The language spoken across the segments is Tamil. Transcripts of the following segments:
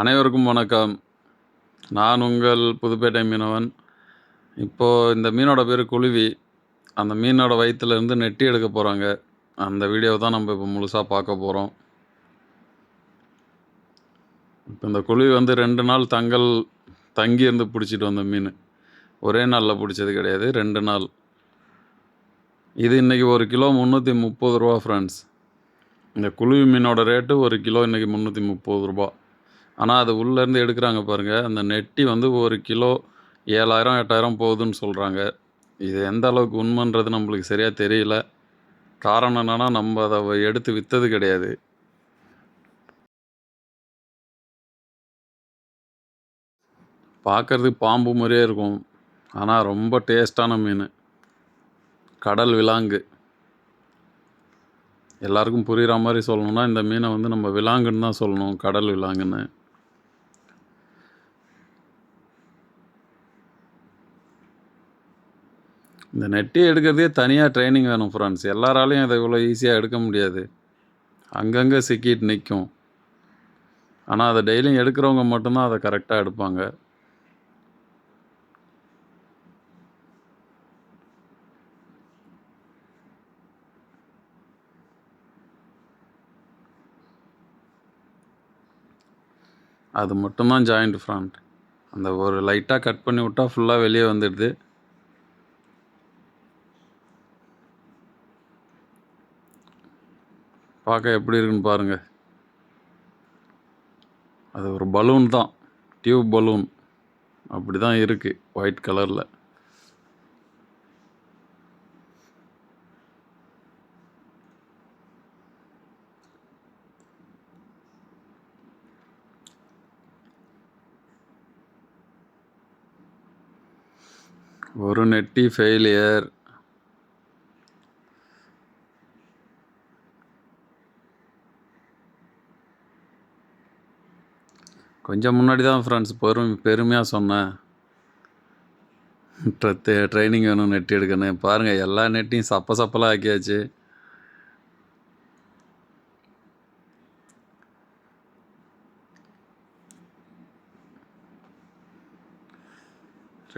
அனைவருக்கும் வணக்கம். நான் உங்கள் புதுப்பேட்டை மீனவன். இப்போது இந்த மீனோட பேர் குழுவி. அந்த மீனோட வயிற்றுலேருந்து நெட்டி எடுக்க போகிறாங்க அந்த வீடியோவை தான் நம்ம இப்போ முழுசாக பார்க்க போகிறோம் இப்போ இந்த குழுவி வந்து ரெண்டு நாள் தங்கல் தங்கி இருந்து பிடிச்சிட்டு வந்த மீன். ஒரே நாளில் பிடிச்சது கிடையாது ரெண்டு நாள். இது இன்றைக்கி ஒரு கிலோ முந்நூற்றி முப்பது ரூபா ஃப்ரெண்ட்ஸ் இந்த குழுவி மீனோட ரேட்டு ஒரு கிலோ இன்றைக்கி முந்நூற்றி முப்பது ரூபா. ஆனால் அது உள்ளேருந்து எடுக்கிறாங்க பாருங்கள் அந்த நெட்டி வந்து ஒரு கிலோ ஏழாயிரம் எட்டாயிரம் போகுதுன்னு சொல்கிறாங்க இது எந்த அளவுக்கு உண்மைன்றது நம்மளுக்கு சரியாக தெரியல. காரணம் என்னென்னா நம்ம அதை எடுத்து விற்றது கிடையாது. பார்க்குறதுக்கு பாம்பு மாதிரியே இருக்கும். ஆனால் ரொம்ப டேஸ்ட்டான மீன். கடல் விலாங்கு. எல்லாருக்கும் புரிகிற மாதிரி சொல்லணும்னா இந்த மீனை வந்து நம்ம விலாங்குன்னு தான் சொல்லணும் கடல் விலாங்குன்னு. இந்த நெட்டி எடுக்கிறதே தனியாக ட்ரைனிங் வேணும் ஃப்ரெண்ட்ஸ் எல்லாராலையும் இதை இவ்வளோ ஈஸியாக எடுக்க முடியாது. அங்கங்கே சிக்கிட்டு நிற்கும் ஆனால் அதை டெய்லியும் எடுக்கிறவங்க மட்டும்தான் அதை கரெக்டாக எடுப்பாங்க. அது மட்டும்தான் ஜாயிண்ட் ஃப்ரண்ட் அந்த ஒரு லைட்டாக கட் பண்ணி விட்டால் ஃபுல்லாக வெளியே வந்துடுது. பார்க்க எப்படி இருக்குன்னு பாருங்கள் அது ஒரு பலூன் தான். டியூப் பலூன் அப்படி தான் இருக்குது ஒயிட் கலரில் ஒரு நெட்டி ஃபெயிலியர் கொஞ்சம் முன்னாடி தான் ஃப்ரெண்ட்ஸ் பெரும் பெருமையாக சொன்னேன். ட்ரைனிங் வேணும் நெட் எடுக்கணும். பாருங்கள் எல்லா நெட்டையும் சப்ப சப்பலாக ஆக்கியாச்சு.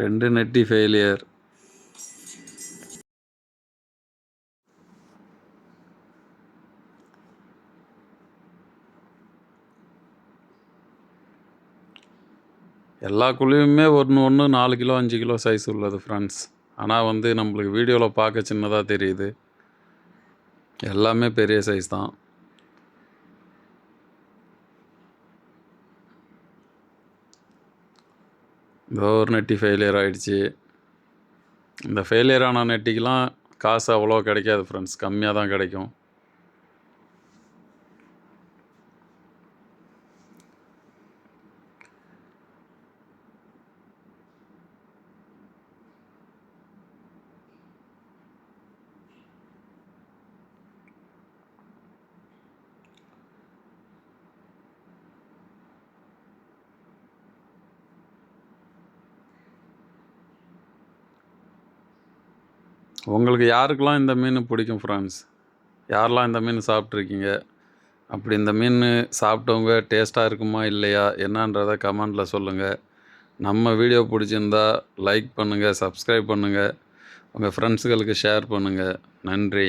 ரெண்டு நெட்டி ஃபெயிலியர் எல்லா குழியுமே ஒன்று ஒன்று நாலு கிலோ அஞ்சு கிலோ சைஸ் உள்ளது ஃப்ரெண்ட்ஸ் ஆனால் வந்து நம்மளுக்கு வீடியோவில் பார்க்க சின்னதாக தெரியுது. எல்லாமே பெரிய சைஸ் தான். இதோ ஒரு நெட்டி ஃபெயிலியர் ஆகிடுச்சி இந்த ஃபெயிலியர் ஆன நெட்டிக்கெலாம் காசு அவ்வளோ கிடைக்காது ஃப்ரெண்ட்ஸ் கம்மியாக தான் கிடைக்கும். உங்களுக்கு யாருக்கெல்லாம் இந்த மீன் பிடிக்கும் ஃப்ரெண்ட்ஸ் யாரெல்லாம் இந்த மீன் சாப்பிட்ருக்கீங்க? அப்படி இந்த மீன் சாப்பிட்டவங்க டேஸ்ட்டாக இருக்குமா இல்லையா? என்னன்றதை கமெண்டில் சொல்லுங்கள் நம்ம வீடியோ பிடிச்சிருந்தா லைக் பண்ணுங்கள் சப்ஸ்கிரைப் பண்ணுங்கள் உங்கள் ஃப்ரெண்ட்ஸுகளுக்கு ஷேர் பண்ணுங்கள் நன்றி.